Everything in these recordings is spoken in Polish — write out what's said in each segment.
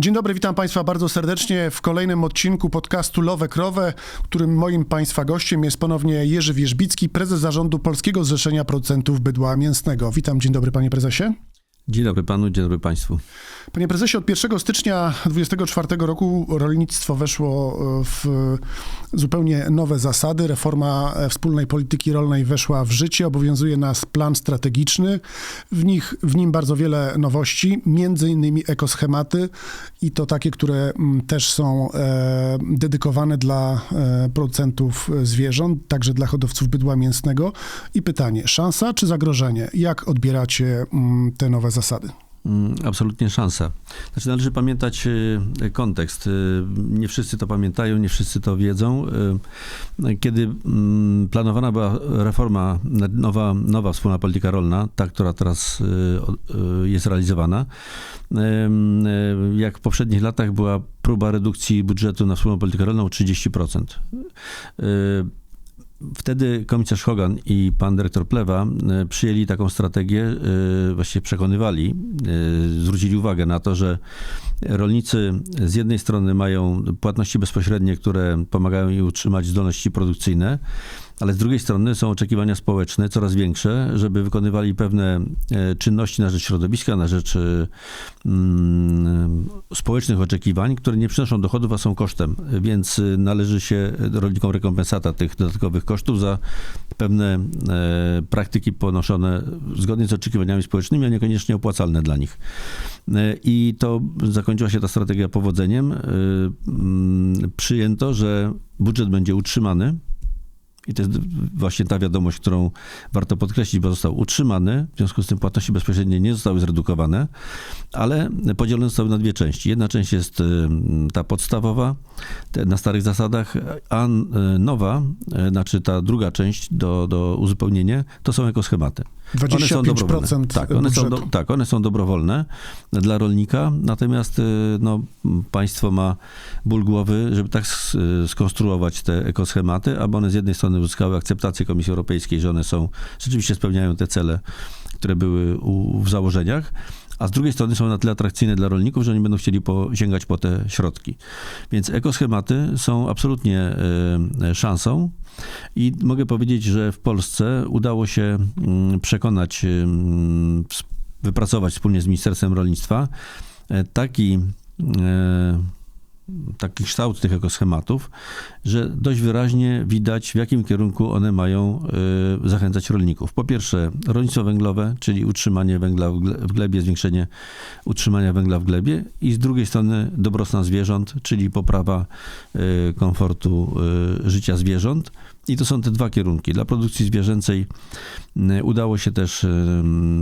Dzień dobry, witam Państwa bardzo serdecznie w kolejnym odcinku podcastu Lowe Krowę, w którym moim Państwa gościem jest ponownie Jerzy Wierzbicki, prezes zarządu Polskiego Zrzeszenia Producentów Bydła Mięsnego. Witam, dzień dobry Panie Prezesie. Dzień dobry panu, dzień dobry państwu. Panie prezesie, od 1 stycznia 2024 roku rolnictwo weszło e, w zupełnie nowe zasady. Reforma e, wspólnej polityki rolnej weszła w życie. Obowiązuje nas plan strategiczny. W, nich, w nim bardzo wiele nowości, między innymi ekoschematy i to takie, które mm, też są e, dedykowane dla producentów zwierząt, także dla hodowców bydła mięsnego. I pytanie, szansa czy zagrożenie? Jak odbieracie mm, te nowe zasady? Mm, Absolutnie szansa. Znaczy należy pamiętać y, kontekst. Y, Nie wszyscy to pamiętają, nie wszyscy to wiedzą. Y, Kiedy mm, planowana była reforma, nowa, nowa wspólna polityka rolna, ta, która teraz jest realizowana, jak w poprzednich latach była próba redukcji budżetu na wspólną politykę rolną o 30%. Wtedy komisarz Hogan i pan dyrektor Plewa e, przyjęli taką strategię, e, właściwie przekonywali, e, zwrócili uwagę na to, że rolnicy z jednej strony mają płatności bezpośrednie, które pomagają im utrzymać zdolności produkcyjne, ale z drugiej strony są oczekiwania społeczne coraz większe, żeby wykonywali pewne e, czynności na rzecz środowiska, na rzecz mm, społecznych oczekiwań, które nie przynoszą dochodów, a są kosztem. Więc e, należy się rolnikom rekompensata tych dodatkowych kosztów za pewne e, praktyki ponoszone zgodnie z oczekiwaniami społecznymi, a niekoniecznie opłacalne dla nich. I to zakończyła się ta strategia powodzeniem. Przyjęto, że budżet będzie utrzymany. I to jest właśnie ta wiadomość, którą warto podkreślić, bo został utrzymany, w związku z tym płatności bezpośrednie nie zostały zredukowane, ale podzielone zostały na dwie części. Jedna część jest y, ta podstawowa, na starych zasadach, a y, nowa, y, znaczy ta druga część do, do uzupełnienia, to są ekoschematy. One są 25% dobrowolne. Tak, one są, do, tak, one są dobrowolne dla rolnika, natomiast no, państwo ma ból głowy, żeby tak skonstruować te ekoschematy, aby one z jednej strony uzyskały akceptację Komisji Europejskiej, że one są, rzeczywiście spełniają te cele, które były u, w założeniach, a z drugiej strony są na tyle atrakcyjne dla rolników, że oni będą chcieli po, sięgać po te środki. Więc ekoschematy są absolutnie y, szansą. I mogę powiedzieć, że w Polsce udało się mm, przekonać, mm, wypracować wspólnie z Ministerstwem Rolnictwa e, taki, e, taki kształt tych ekoschematów, że dość wyraźnie widać, w jakim kierunku one mają e, zachęcać rolników. Po pierwsze, rolnictwo węglowe, czyli utrzymanie węgla w gle- w glebie, zwiększenie utrzymania węgla w glebie i z drugiej strony dobrostan zwierząt, czyli poprawa e, komfortu e, życia zwierząt. I to są te dwa kierunki. Dla produkcji zwierzęcej udało się też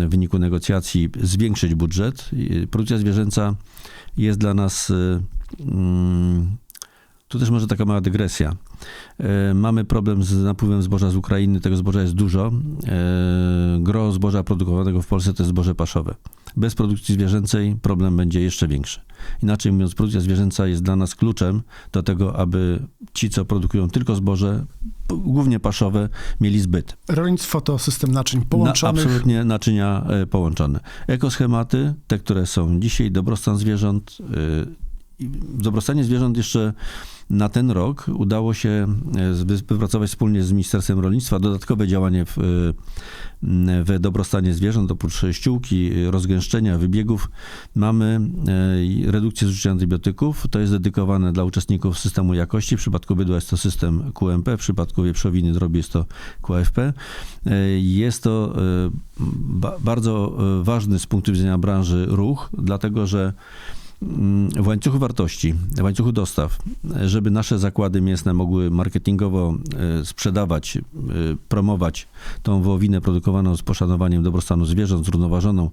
w wyniku negocjacji zwiększyć budżet. Produkcja zwierzęca jest dla nas. Mm, Tu też może taka mała dygresja. E, Mamy problem z napływem zboża z Ukrainy, tego zboża jest dużo. E, Gro zboża produkowanego w Polsce to jest zboże paszowe. Bez produkcji zwierzęcej problem będzie jeszcze większy. Inaczej mówiąc, produkcja zwierzęca jest dla nas kluczem do tego, aby ci, co produkują tylko zboże, głównie paszowe, mieli zbyt. Rolnictwo to system naczyń Na, połączonych. absolutnie naczynia e, połączone. Ekoschematy, te, które są dzisiaj, dobrostan zwierząt. Dobrostanie zwierząt jeszcze na ten rok udało się e, wypracować wspólnie z Ministerstwem Rolnictwa dodatkowe działanie w, e, w dobrostanie zwierząt. Oprócz ściółki, rozgęszczenia, wybiegów mamy e, redukcję zużycia antybiotyków. To jest dedykowane dla uczestników systemu jakości. W przypadku bydła jest to system QMP, w przypadku wieprzowiny drobi jest to QFP. Jest to ba- bardzo ważny z punktu widzenia branży ruch, dlatego że w łańcuchu wartości, w łańcuchu dostaw, żeby nasze zakłady mięsne mogły marketingowo e, sprzedawać, e, promować tą wołowinę produkowaną z poszanowaniem dobrostanu zwierząt, zrównoważoną,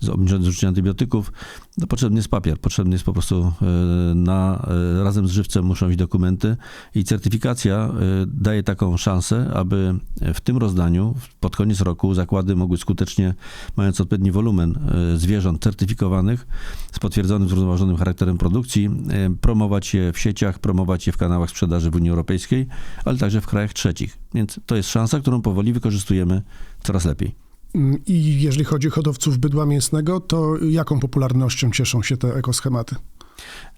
z obniżonym zużyciem antybiotyków, no potrzebny jest papier, potrzebny jest po prostu e, na, razem z żywcem muszą być dokumenty i certyfikacja daje taką szansę, aby w tym rozdaniu pod koniec roku zakłady mogły skutecznie, mając odpowiedni wolumen zwierząt certyfikowanych z potwierdzonym, zrównoważonym charakterem produkcji, e, promować je w sieciach, promować je w kanałach sprzedaży w Unii Europejskiej, ale także w krajach trzecich. Więc to jest szansa, którą powoli wykorzystujemy coraz lepiej. Mm, I jeżeli chodzi o hodowców bydła mięsnego, to jaką popularnością cieszą się te ekoschematy?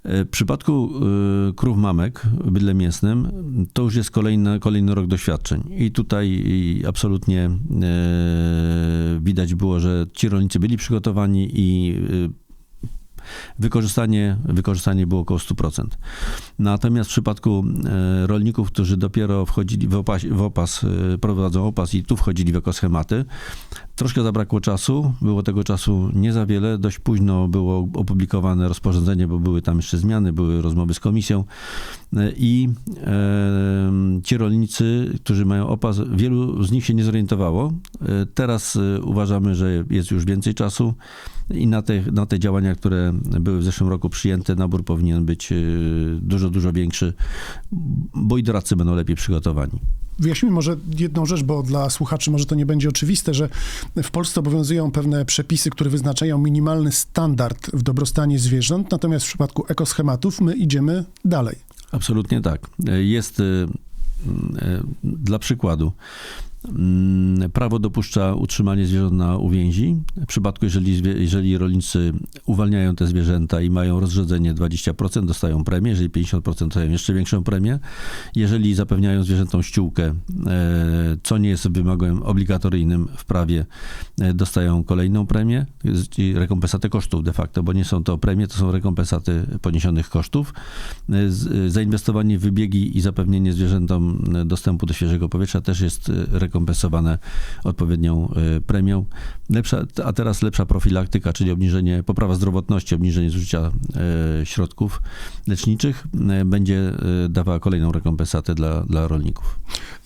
E, W przypadku e, krów mamek w bydle mięsnym to już jest kolejny, kolejny rok doświadczeń. I tutaj absolutnie widać było, że ci rolnicy byli przygotowani i wykorzystanie, wykorzystanie było około 100%. Natomiast w przypadku e, rolników, którzy dopiero wchodzili w opas, w opas e, prowadzą opas i tu wchodzili w ekoschematy, troszkę zabrakło czasu, było tego czasu nie za wiele, dość późno było opublikowane rozporządzenie, bo były tam jeszcze zmiany, były rozmowy z komisją i e, ci rolnicy, którzy mają opas, wielu z nich się nie zorientowało. E, Teraz e, uważamy, że jest już więcej czasu i na te, na te działania, które były w zeszłym roku przyjęte, nabór powinien być dużo, dużo większy, bo i doradcy będą lepiej przygotowani. Wyjaśnijmy może jedną rzecz, bo dla słuchaczy może to nie będzie oczywiste, że w Polsce obowiązują pewne przepisy, które wyznaczają minimalny standard w dobrostanie zwierząt, natomiast w przypadku ekoschematów my idziemy dalej. Absolutnie tak. Jest e, e, dla przykładu. Mm, Prawo dopuszcza utrzymanie zwierząt na uwięzi. W przypadku, jeżeli, jeżeli rolnicy uwalniają te zwierzęta i mają rozrzedzenie 20%, dostają premię. Jeżeli 50%, dostają jeszcze większą premię. Jeżeli zapewniają zwierzętom ściółkę, e, co nie jest wymogiem obligatoryjnym w prawie, e, dostają kolejną premię, czyli rekompensatę kosztów de facto, bo nie są to premie, to są rekompensaty poniesionych kosztów. E, Zainwestowanie w wybiegi i zapewnienie zwierzętom dostępu do świeżego powietrza też jest e, rekompensowane odpowiednią e, premią. Lepsza, a teraz lepsza profilaktyka, czyli obniżenie, poprawa zdrowotności, obniżenie zużycia e, środków leczniczych e, będzie dawała kolejną rekompensatę dla, dla rolników.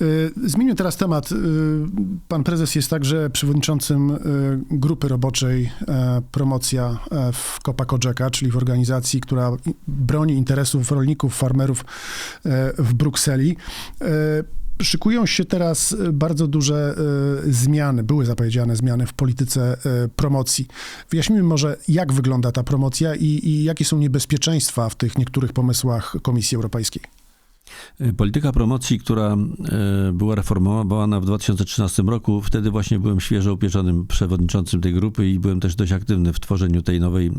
Y, Zmieńmy teraz temat. Y, Pan prezes jest także przewodniczącym y, grupy roboczej e, Promocja e, w Copa Cogeca, czyli w organizacji, która broni interesów rolników, farmerów e, w Brukseli. Szykują się teraz e, bardzo duże e, zmiany, były zapowiedziane zmiany w polityce e, promocji. Wyjaśnijmy może, jak wygląda ta promocja i, i jakie są niebezpieczeństwa w tych niektórych pomysłach Komisji Europejskiej. Polityka promocji, która była reformowana w 2013 roku, wtedy właśnie byłem świeżo upieczonym przewodniczącym tej grupy i byłem też dość aktywny w tworzeniu tej nowej,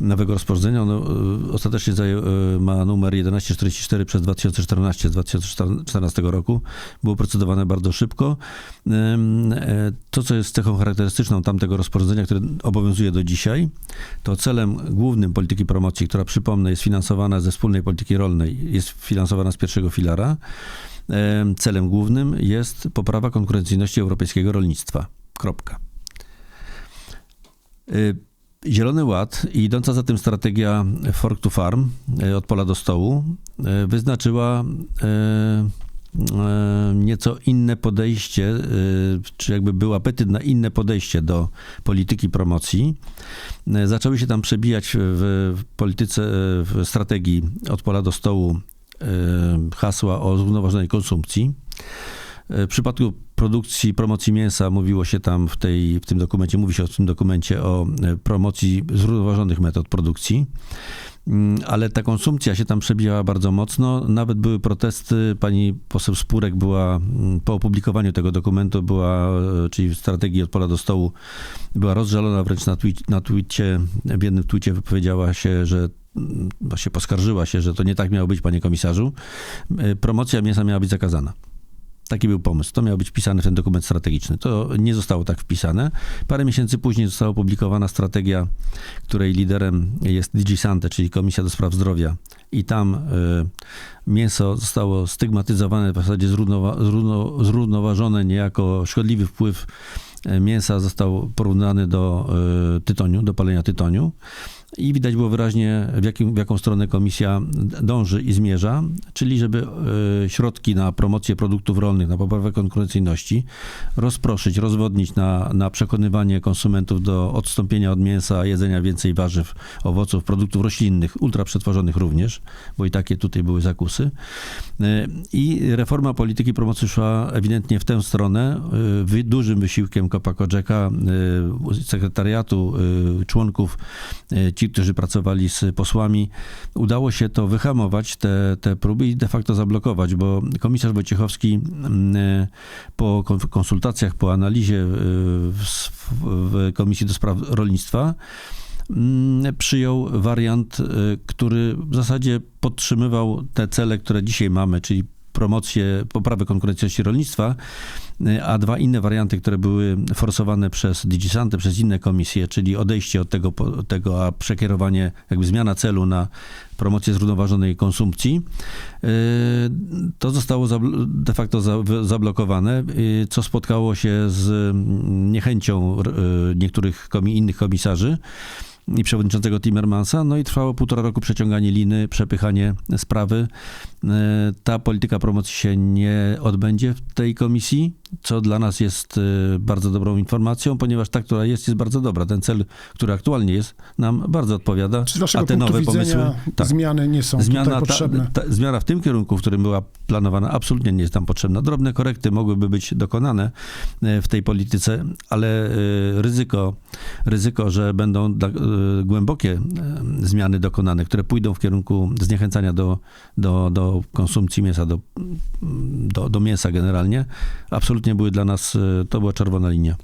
nowego rozporządzenia. Ono e, ostatecznie e, ma numer 1144 przez 2014 z 2014 roku. Było procedowane bardzo szybko. E, To, co jest cechą charakterystyczną tamtego rozporządzenia, które obowiązuje do dzisiaj, to celem głównym polityki promocji, która przypomnę jest finansowana ze wspólnej polityki rolnej, jest finansowana z pierwszego filara, em, celem głównym jest poprawa konkurencyjności europejskiego rolnictwa. Kropka. Zielony Ład i idąca za tym strategia Fork to Farm y, od pola do stołu y, wyznaczyła y, nieco inne podejście, czy jakby był apetyt na inne podejście do polityki promocji. Zaczęły się tam przebijać w, polityce, w strategii od pola do stołu hasła o zrównoważonej konsumpcji. W przypadku produkcji, promocji mięsa mówiło się tam w, tej, w tym dokumencie, mówi się w tym dokumencie o e, promocji zrównoważonych metod produkcji. Mm, Ale ta konsumpcja się tam przebijała bardzo mocno. Nawet były protesty. Pani poseł Spurek była mm, po opublikowaniu tego dokumentu, była, e, czyli strategii od pola do stołu, była rozżalona wręcz na, tweet, na tweetie. W jednym tweetie wypowiedziała się, że mm, właśnie poskarżyła się, że to nie tak miało być, panie komisarzu. E, Promocja mięsa miała być zakazana. Taki był pomysł. To miało być wpisane w ten dokument strategiczny. To nie zostało tak wpisane. Parę miesięcy później została opublikowana strategia, której liderem jest DG Sante, czyli Komisja do Spraw Zdrowia. I tam y, mięso zostało stygmatyzowane, w zasadzie zrównowa- zrówno- zrównoważone niejako szkodliwy wpływ y, mięsa został porównany do y, tytoniu, do palenia tytoniu. I widać było wyraźnie, w, jakim, w jaką stronę komisja dąży i zmierza, czyli żeby e, środki na promocję produktów rolnych, na poprawę konkurencyjności rozproszyć, rozwodnić na, na przekonywanie konsumentów do odstąpienia od mięsa, jedzenia więcej warzyw, owoców, produktów roślinnych, ultraprzetworzonych również, bo i takie tutaj były zakusy. E, I reforma polityki promocji szła ewidentnie w tę stronę, e, dużym wysiłkiem Kopa Kodżeka, e, sekretariatu, członków ci, którzy pracowali z posłami, udało się to wyhamować, te, te próby i de facto zablokować, bo komisarz Wojciechowski mm, e, po kon- konsultacjach, po analizie e, w, w Komisji do Spraw Rolnictwa mm, przyjął wariant, y, który w zasadzie podtrzymywał te cele, które dzisiaj mamy, czyli promocję, poprawę konkurencyjności rolnictwa, y, a dwa inne warianty, które były forsowane przez Digisante, przez inne komisje, czyli odejście od tego, tego a przekierowanie, jakby zmiana celu na promocję zrównoważonej konsumpcji, y, to zostało de facto zablokowane, y, co spotkało się z mm, niechęcią niektórych innych komisarzy i przewodniczącego Timmermansa, no i trwało półtora roku przeciąganie liny, przepychanie sprawy. Y, Ta polityka promocji się nie odbędzie w tej komisji, co dla nas jest y, bardzo dobrą informacją, ponieważ ta, która jest, jest bardzo dobra. Ten cel, który aktualnie jest, nam bardzo odpowiada, Czy z a te punktu nowe widzenia pomysły... Tak. zmiany nie są Zmiana, tutaj ta, potrzebne? ta, zmiana w tym kierunku, w którym była planowana, absolutnie nie jest tam potrzebna. Drobne korekty mogłyby być dokonane e, w tej polityce, ale e, ryzyko, ryzyko że będą głębokie zmiany dokonane, które pójdą w kierunku zniechęcania do, do, do konsumpcji mięsa, do, do, do mięsa generalnie, absolutnie były dla nas, e, to była czerwona linia.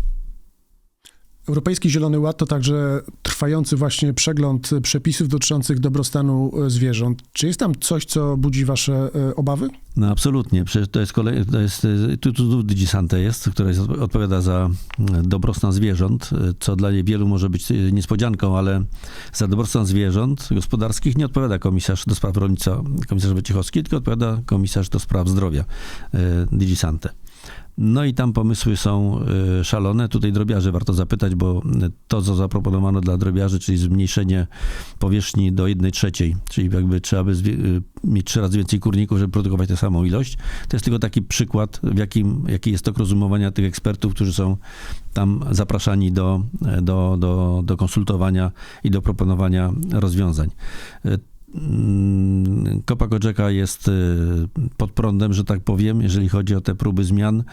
Europejski Zielony Ład to także trwający właśnie przegląd przepisów dotyczących dobrostanu e, zwierząt. Czy jest tam coś, co budzi wasze e, obawy? No absolutnie. Przecież to jest kolej, to jest, tu, tu, tu Digisante jest, która jest, odpowiada za dobrostan zwierząt, co dla wielu może być niespodzianką, ale za dobrostan zwierząt gospodarskich nie odpowiada komisarz do spraw rolnictwa, komisarz Wojciechowski, tylko odpowiada komisarz do spraw zdrowia, Digisante. No i tam pomysły są y, szalone. Tutaj drobiarzy warto zapytać, bo to, co zaproponowano dla drobiarzy, czyli zmniejszenie powierzchni do 1 trzeciej, czyli jakby trzeba by y, mieć trzy razy więcej kurników, żeby produkować tę samą ilość. To jest tylko taki przykład, w jakim, jaki jest tok rozumowania tych ekspertów, którzy są tam zapraszani do, do, do, do konsultowania i do proponowania rozwiązań. Mm, Kopa Koczeka jest y, pod prądem, że tak powiem, jeżeli chodzi o te próby zmian.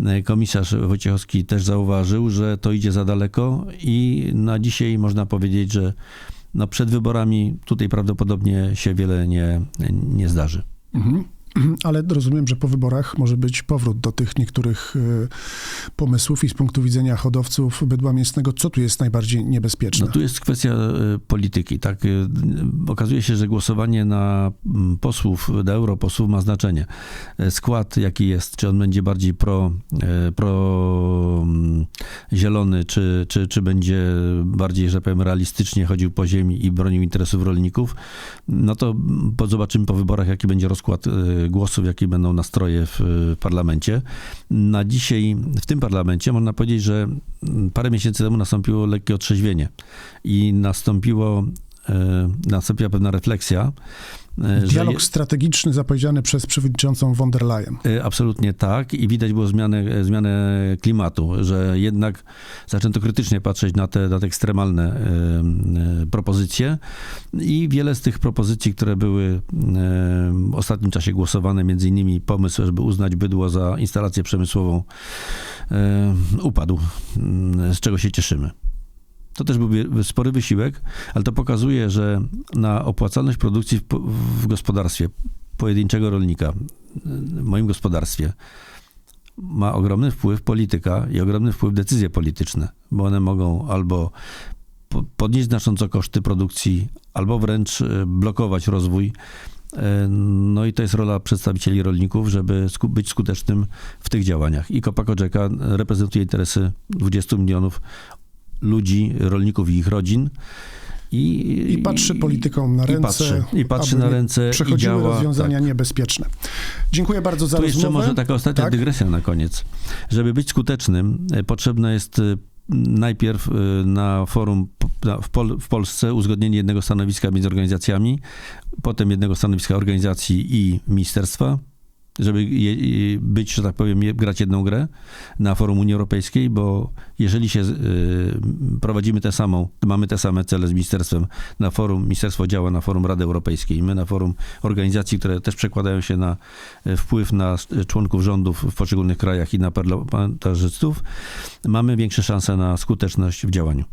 Y, Komisarz Wojciechowski też zauważył, że to idzie za daleko i na dzisiaj można powiedzieć, że no przed wyborami tutaj prawdopodobnie się wiele nie, nie zdarzy. Mhm. Ale rozumiem, że po wyborach może być powrót do tych niektórych e, pomysłów i z punktu widzenia hodowców bydła mięsnego, co tu jest najbardziej niebezpieczne? No tu jest kwestia e, polityki. Tak, E, okazuje się, że głosowanie na mm, posłów, na europosłów ma znaczenie. E, Skład jaki jest, czy on będzie bardziej pro, e, pro mm, zielony, czy, czy, czy będzie bardziej, że powiem, realistycznie chodził po ziemi i bronił interesów rolników, no to zobaczymy po wyborach, jaki będzie rozkład e, głosów, jakie będą nastroje w parlamencie. Na dzisiaj w tym parlamencie można powiedzieć, że parę miesięcy temu nastąpiło lekkie otrzeźwienie i nastąpiło, e, nastąpiła pewna refleksja. E, Dialog je- strategiczny zapowiedziany przez przewodniczącą von der Leyen. E, Absolutnie tak i widać było zmianę, e, zmianę klimatu, że jednak zaczęto krytycznie patrzeć na te, na te ekstremalne propozycje i wiele z tych propozycji, które były w ostatnim czasie głosowane, między innymi pomysł, żeby uznać bydło za instalację przemysłową, upadł, m, z czego się cieszymy. To też był spory wysiłek, ale to pokazuje, że na opłacalność produkcji w, po- w gospodarstwie pojedynczego rolnika, w moim gospodarstwie, ma ogromny wpływ polityka i ogromny wpływ decyzje polityczne, bo one mogą albo po- podnieść znacząco koszty produkcji, albo wręcz e, blokować rozwój. E, No i to jest rola przedstawicieli rolników, żeby być skutecznym w tych działaniach. I Kopa Koczeka reprezentuje interesy 20 milionów ludzi, rolników i ich rodzin. I, I patrzy politykom na i ręce. patrzy, i patrzy na ręce i Przechodziły działa. rozwiązania tak. niebezpieczne. Dziękuję bardzo za Tu jeszcze może taka ostatnia Tak? dygresja na koniec. Żeby być skutecznym, e, potrzebne jest e, najpierw e, na forum w, Pol, w Polsce uzgodnienie jednego stanowiska między organizacjami, potem jednego stanowiska organizacji i ministerstwa, żeby być, że tak powiem, grać jedną grę na forum Unii Europejskiej, bo jeżeli się y, prowadzimy tę samą, mamy te same cele z ministerstwem na forum, ministerstwo działa na forum Rady Europejskiej, my na forum organizacji, które też przekładają się na y, wpływ na y, członków rządów w poszczególnych krajach i na parlamentarzystów, mamy większe szanse na skuteczność w działaniu.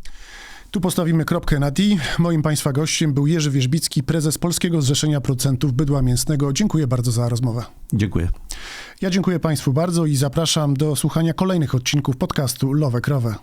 Tu postawimy kropkę na D. Moim Państwa gościem był Jerzy Wierzbicki, prezes Polskiego Zrzeszenia Producentów Bydła Mięsnego. Dziękuję bardzo za rozmowę. Dziękuję. Ja dziękuję Państwu bardzo i zapraszam do słuchania kolejnych odcinków podcastu Lowe Krowę.